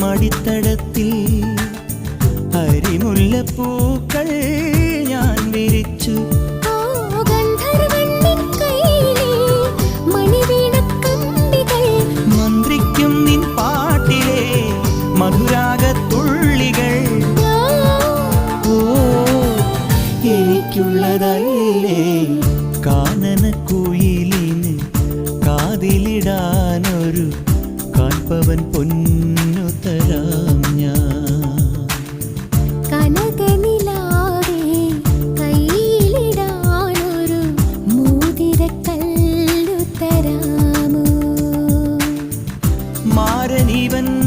മടിത്തടത്തിൽ അരിമുല്ലപ്പൂക്കൾ ഞാൻ വിരിച്ചു. മന്ത്രിക്കും നിൻ പാട്ടിലെ മധുരാഗത്തുള്ളികൾ. ഓ കാനന കുയിലിന് കാതിലിടാനൊരു കാൽപ്പവൻ പൊന്നു மாறன் இவன்